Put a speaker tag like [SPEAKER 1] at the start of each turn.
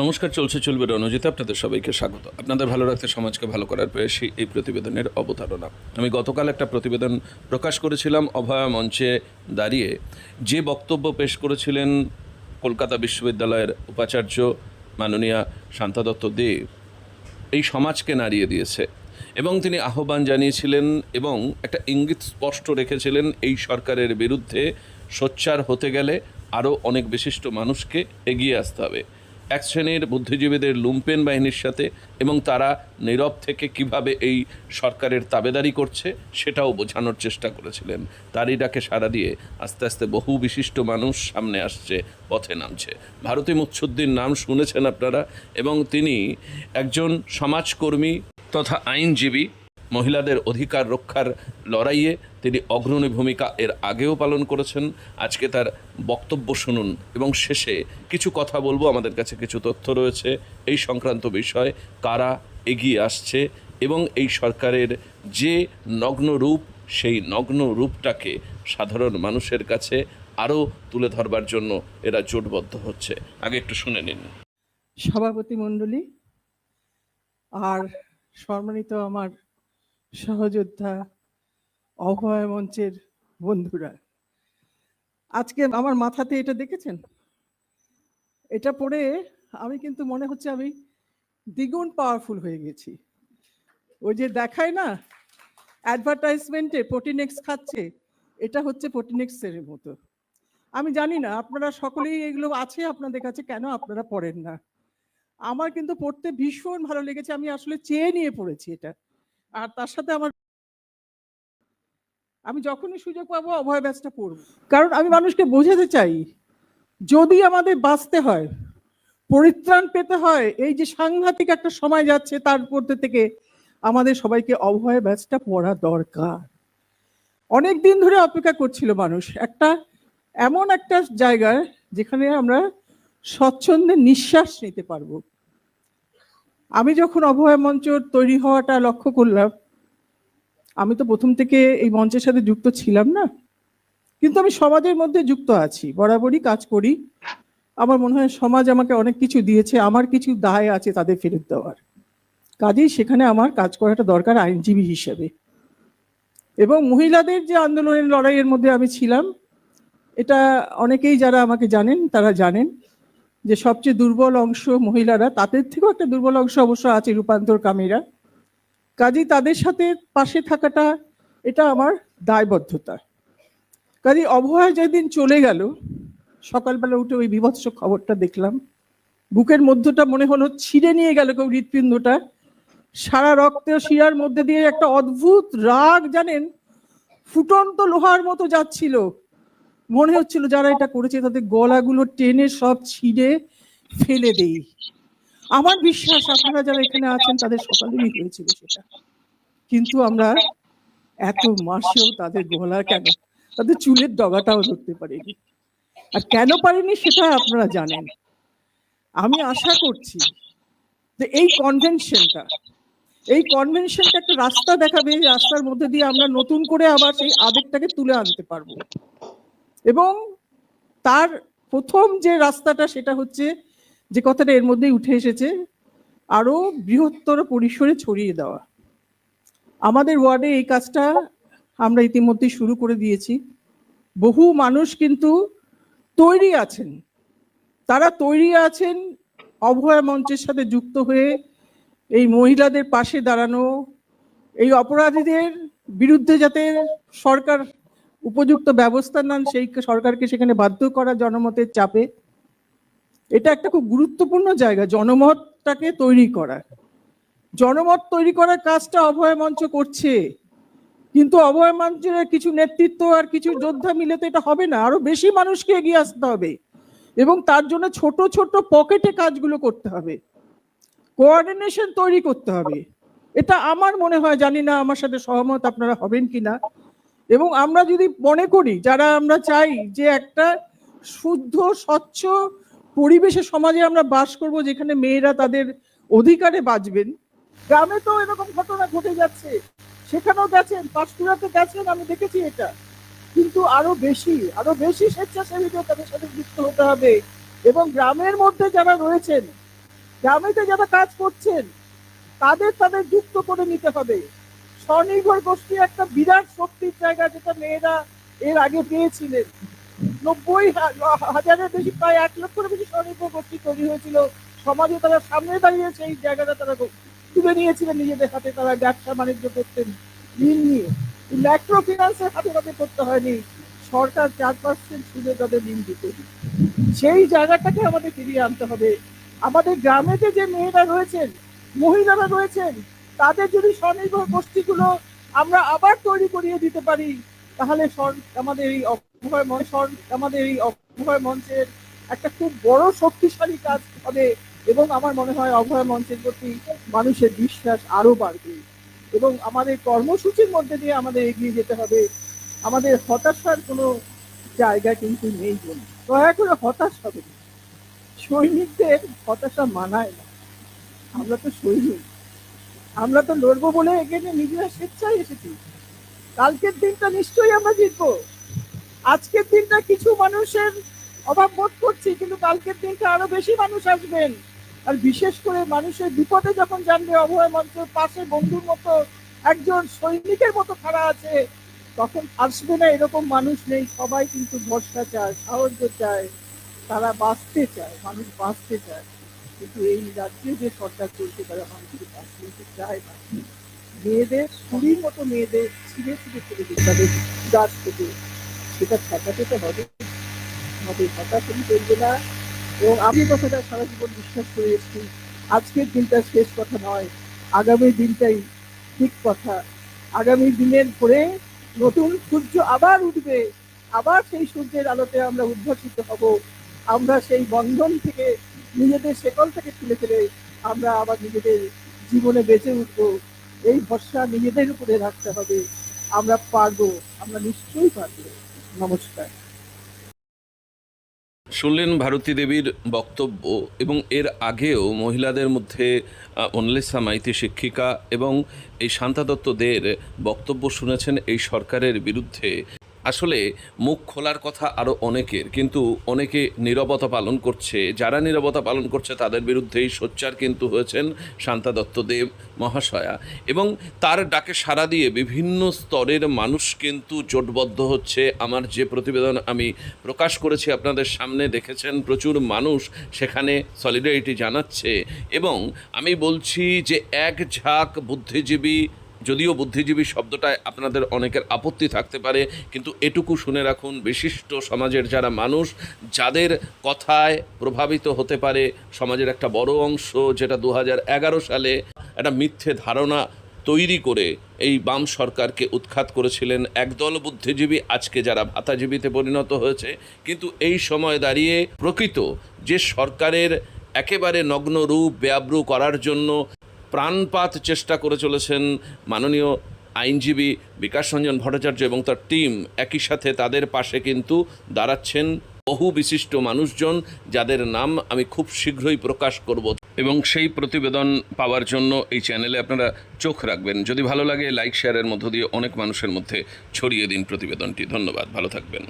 [SPEAKER 1] নমস্কার, চলছে চলবে রণজিতে আপনাদের সবাইকে স্বাগত। আপনাদের ভালো রাখতে সমাজকে ভালো করার প্রয়াসী এই প্রতিবেদনের অবতারণা। আমি গতকাল একটা প্রতিবেদন প্রকাশ করেছিলাম অভয়া মঞ্চে দাঁড়িয়ে। যে বক্তব্য পেশ করেছিলেন কলকাতা বিশ্ববিদ্যালয়ের উপাচার্য মাননীয়া শান্তা দত্ত দেব, এই সমাজকে নাড়িয়ে দিয়েছে এবং তিনি আহ্বান জানিয়েছিলেন এবং একটা ইঙ্গিত স্পষ্ট রেখেছিলেন, এই সরকারের বিরুদ্ধে সোচ্চার হতে গেলে আরও অনেক বিশিষ্ট মানুষকে এগিয়ে আসতে হবে। এক শ্রেণির বুদ্ধিজীবীদের লুম্পেন বাহিনীর সাথে এবং তারা নীরব থেকে কীভাবে এই সরকারের তাবেদারি করছে সেটাও বোঝানোর চেষ্টা করেছিলেন। তারই ডাকে সাড়া দিয়ে আস্তে আস্তে বহু বিশিষ্ট মানুষ সামনে আসছে, পথে নামছে। ভারতী মুচ্ছুদ্দিন নাম শুনেছেন আপনারা এবং তিনি একজন সমাজকর্মী তথা আইনজীবী। মহিলাদের অধিকার রক্ষার লড়াইয়ে তিনি অগ্রণী ভূমিকা এর আগেও পালন করেছেন। আজকে তার বক্তব্য শুনুন এবং শেষে কিছু কথা বলব। আমাদের কাছে কিছু তথ্য রয়েছে। এই সংক্রান্ত বিষয় কারা এগিয়ে আসছে এবং এই সরকারের যে নগ্ন রূপ, সেই নগ্ন রূপটাকে সাধারণ মানুষের কাছে আরও তুলে ধরবার জন্য এরা জোটবদ্ধ হচ্ছে। আগে একটু শুনে নিন।
[SPEAKER 2] সভাপতি মণ্ডলী, আর সম্মানিত আমার সহযোদ্ধা, অভয় মঞ্চের বন্ধুরা। আজকে আমার মাথাতে এটা দেখেছেন? এটা পড়ে আমি কিন্তু মনে হচ্ছে আমি দ্বিগুণ পাওয়ারফুল হয়ে গেছি। ওই যে দেখায় না অ্যাডভার্টাইজমেন্টে প্রোটিনেক্স খাচ্ছে, এটা হচ্ছে প্রোটিনেক্সের মতো। আমি জানি না, আপনারা সকলেই এগুলো আছে আপনাদের কাছে, কেন আপনারা পড়েন না? আমার কিন্তু পড়তে ভীষণ ভালো লেগেছে, আমি আসলে চেয়ে নিয়ে পড়েছি এটা। আর তার সাথে আমার আমি যখনই সুযোগ পাবো, অভয় ব্যাচটা পড়ব। কারণ আমি মানুষকে বোঝাতে চাই, যদি আমাদের বাঁচতে হয়, পরিত্রাণ পেতে হয়, এই যে সাংঘাতিক একটা সময় যাচ্ছে, তার মধ্যে থেকে আমাদের সবাইকে অভয় ব্যাচটা পড়া দরকার। অনেক দিন ধরে অপেক্ষা করছিল মানুষ। একটা এমন একটা জায়গায় যেখানে আমরা স্বচ্ছন্দে নিঃশ্বাস নিতে পারব। আমি যখন অভয় মঞ্চ তৈরি হওয়াটা লক্ষ্য করলাম, আমি তো প্রথম থেকে এই মঞ্চের সাথে যুক্ত ছিলাম না। কিন্তু আমি সমাজের মধ্যে যুক্ত আছি, বরাবরই কাজ করি। আমার মনে হয় সমাজ আমাকে অনেক কিছু দিয়েছে, আমার কিছু দায় আছে তাদের ফেরত দেওয়ার। কাজেই সেখানে আমার কাজ করাটা দরকার আইনজীবী হিসেবে। এবং মহিলাদের যে আন্দোলনের লড়াইয়ের মধ্যে আমি ছিলাম, এটা অনেকেই যারা আমাকে জানেন, তারা জানেন। যে সবচেয়ে দুর্বল অংশ মহিলারা, তাদের থেকেও একটা দুর্বল অংশ অবশ্য আছে রূপান্তর কামীরা। কাজেই তাদের সাথে পাশে থাকাটা, এটা আমার দায়বদ্ধতা। কাজেই অভয়া যেদিন চলে গেল, সকালবেলা উঠে ওই বিভৎস খবরটা দেখলাম। বুকের মধ্যটা মনে হলো ছিঁড়ে নিয়ে গেল কেউ হৃৎপিণ্ডটা। সারা রক্ত শিরার মধ্যে দিয়ে একটা অদ্ভুত রাগ, জানেন? ফুটন্ত লোহার মতো যাচ্ছিল। মনে হচ্ছিল যারা এটা করেছে তাদের গলাগুলো টেনে সব ছিঁড়ে ফেলে দেই। আমার বিশ্বাস আপনারা যারা এখানে আছেন, তাদের সকালেরই হয়েছিল সেটা। কিন্তু আমরা এত মাসেও তাদের গলা কেন, তাদের চুলের ডগাটাও ধরতে পারিনি। আর কেন পারিনি সেটা আপনারা জানেন। আমি আশা করছি যে এই কনভেনশনটা এই কনভেনশনটা একটা রাস্তা দেখাবে রাস্তার মধ্যে দিয়ে আমরা নতুন করে আবার সেই আবেগটাকে তুলে আনতে পারব। এবং তার প্রথম যে রাস্তাটা সেটা হচ্ছে যে কথাটা এর মধ্যেই উঠে এসেছে, আরও বৃহত্তর পরিসরে ছড়িয়ে দেওয়া। আমাদের ওয়ার্ডে এই কাজটা আমরা ইতিমধ্যেই শুরু করে দিয়েছি। বহু মানুষ কিন্তু তৈরি আছেন। তারা তৈরি আছেন অভয় মঞ্চের সাথে যুক্ত হয়ে এই মহিলাদের পাশে দাঁড়ানো, এই অপরাধীদের বিরুদ্ধে যাতে সরকার উপযুক্ত ব্যবস্থা নেন সেই সরকারকে সেখানে বাধ্য করা জনমতের চাপে। এটা একটা খুব গুরুত্বপূর্ণ জায়গা, জনমতটাকে তৈরি করা। জনমত তৈরি করার কাজটা অভয় মঞ্চ করছে। কিন্তু অভয় মঞ্চের কিছু নেতৃত্ব আর কিছু যোদ্ধা মিলে তো এটা হবে না। আরও বেশি মানুষকে এগিয়ে আসতে হবে। এবং তার জন্য ছোট ছোট পকেটে কাজগুলো করতে হবে। কোঅর্ডিনেশন তৈরি করতে হবে। এটা আমার মনে হয়, জানি না আমার সাথে সহমত আপনারা হবেন কিনা। এবং আমরা যদি মনে করি, যারা আমরা চাই যে একটা শুদ্ধ, স্বচ্ছ পরিবেশে সমাজে আমরা বাস করব যেখানে মেয়েরা তাদের অধিকারে বাঁচবেন, গ্রামে তো এরকম ঘটনা ঘটে যাচ্ছে, সেখানেও গেছেন পাঁশকুড়াতে গেছেন, আমি দেখেছি এটা। কিন্তু আরও বেশি আরও বেশি স্বেচ্ছাসেবীদের তাদের সাথে যুক্ত হতে হবে এবং গ্রামের মধ্যে যারা রয়েছেন, গ্রামেতে যারা কাজ করছেন, তাদের তাদের যুক্ত করে নিতে হবে। স্বনির্ভর গোষ্ঠী একটা বিরাট শক্তির জায়গা যেটা মেয়েরা এর আগে পেয়েছিলেন। নব্বই হাজারের বেশি, প্রায় এক লক্ষের বেশি স্বনির্ভর গোষ্ঠী তৈরি হয়েছিল। সমাজে তারা সামনে দাঁড়িয়েছে এই জায়গাটা তারা তুলে নিয়েছিলেন নিজেদের হাতে, তারা ব্যবসা বাণিজ্য করতেন ঋণ নিয়ে। ম্যাক্রো ফিনান্সের হাতে তাদের করতে হয়নি। সরকার চার পার্সেন্ট সুদে তাদের ঋণ দিত। সেই জায়গাটাকে আমাদের ফিরিয়ে আনতে হবে। আমাদের গ্রামেতে যে মেয়েরা রয়েছেন, মহিলারা রয়েছেন তাদের যদি স্বনির্ভর গোষ্ঠীগুলো আমরা আবার তৈরি করিয়ে দিতে পারি, তাহলে আমাদের এই অভয় মঞ্চ আমাদের এই অভয় মঞ্চের একটা খুব বড় শক্তিশালী কাজ হবে এবং আমার মনে হয় অভয় মঞ্চের প্রতি মানুষের বিশ্বাস আরও বাড়বে। এবং আমাদের কর্মসূচির মধ্যে দিয়ে আমাদের এগিয়ে যেতে হবে। আমাদের হতাশার কোনো জায়গা কিন্তু নেই বলে। দয়া করে হতাশ হবে। সৈনিকদের হতাশা মানায় না। আমরা তো সৈনিক। আমরা তো লড়বো বলে এখানে নিজেরা স্বেচ্ছায় এসেছি। কালকের দিনটা নিশ্চয়ই আমরা জিতবো। আজকের দিনটা কিছু মানুষের অভাব বোধ করছি, কিন্তু কালকের দিনটা আরও বেশি মানুষ আসবেন। আর বিশেষ করে মানুষের বিপদে যখন জানবে, অভয় মঞ্চের পাশে বন্ধুর মতো একজন সৈনিকের মতো খাড়া আছে, তখন আসবে না এরকম মানুষ নেই। সবাই কিন্তু ভরসা চায়, সাহায্য চায়, তারা বাঁচতে চায়, মানুষ বাঁচতে চায়। কিন্তু এই রাজ্যে যে সরকার চলছে তারা মানুষকে বাঁচতে চায় না। মেয়েদের ছুরির মতো মেয়েদের ছিঁড়ে ছিঁড়ে ফেলে দিচ্ছে তাদের গাছ থেকে। সেটা ঠেকাতে তো হবে। আমাদের হতাশই চলবে না। এবং আমি কথাটা সারা জীবন বিশ্বাস করে এসেছি, আজকের দিনটা শেষ কথা নয়, আগামী দিনটাই ঠিক কথা। আগামী দিনের পরে নতুন সূর্য আবার উঠবে, আবার সেই সূর্যের আলোতে আমরা উদ্ভাসিত হব। আমরা সেই বন্ধন থেকে, নিজেদের শেকল থেকে তুলে ফেলে আমরা আবার নিজেদের জীবনে বেঁচে উঠব। এই ভরসা নিজেদের উপরে রাখতে হবে। আমরা পারব, আমরা নিশ্চয়ই পারব। নমস্কার।
[SPEAKER 1] শুনলেন ভারতী দেবীর বক্তব্য এবং এর আগেও মহিলাদের মধ্যে অনলেসা মাইতি শিক্ষিকা এবং এই শান্তা দত্তদের বক্তব্য শুনেছেন এই সরকারের বিরুদ্ধে। আসলে মুখ খোলার কথা আরও অনেকের, কিন্তু অনেকে নীরবতা পালন করছে। যারা নীরবতা পালন করছে, তাদের বিরুদ্ধেই সোচ্চার কিন্তু হয়েছেন শান্তা দত্ত দেব মহাশয়া। এবং তার ডাকে সাড়া দিয়ে বিভিন্ন স্তরের মানুষ কিন্তু জোটবদ্ধ হচ্ছে। আমার যে প্রতিবেদন আমি প্রকাশ করেছি আপনাদের সামনে, দেখেছেন প্রচুর মানুষ সেখানে সলিডারিটি জানাচ্ছে। এবং আমি বলছি যে, এক ঝাঁক বুদ্ধিজীবী যদিও বুদ্ধিজীবী শব্দটায় আপনাদের অনেকের আপত্তি থাকতে পারে, কিন্তু এটুকু শুনে রাখুন, বিশিষ্ট সমাজের যারা মানুষ, যাদের কথায় প্রভাবিত হতে পারে সমাজের একটা বড় অংশ যেটা দু হাজার এগারো সালে একটা মিথ্যে ধারণা তৈরি করে এই বাম সরকারকে উৎখাত করেছিলেন। একদল বুদ্ধিজীবী আজকে যারা ভাতাজীবীতে পরিণত হয়েছে, কিন্তু এই সময় দাঁড়িয়ে প্রকৃত যে সরকারের একেবারে নগ্ন রূপ বেআব্রু করার জন্য প্রাণপাত চেষ্টা করে চলেছেন মাননীয় আইনজীবী বিকাশ রঞ্জন ভট্টাচার্য এবং তার টিম একই সাথে তাদের পাশে কিন্তু দাঁড়াচ্ছেন বহু বিশিষ্ট মানুষজন যাদের নাম আমি খুব শীঘ্রই প্রকাশ করব এবং সেই প্রতিবেদন পাওয়ার জন্য এই চ্যানেলে আপনারা চোখ রাখবেন। যদি ভালো লাগে, লাইক, শেয়ারের মধ্য দিয়ে অনেক মানুষের মধ্যে ছড়িয়ে দিন প্রতিবেদনটি। ধন্যবাদ, ভালো থাকবেন।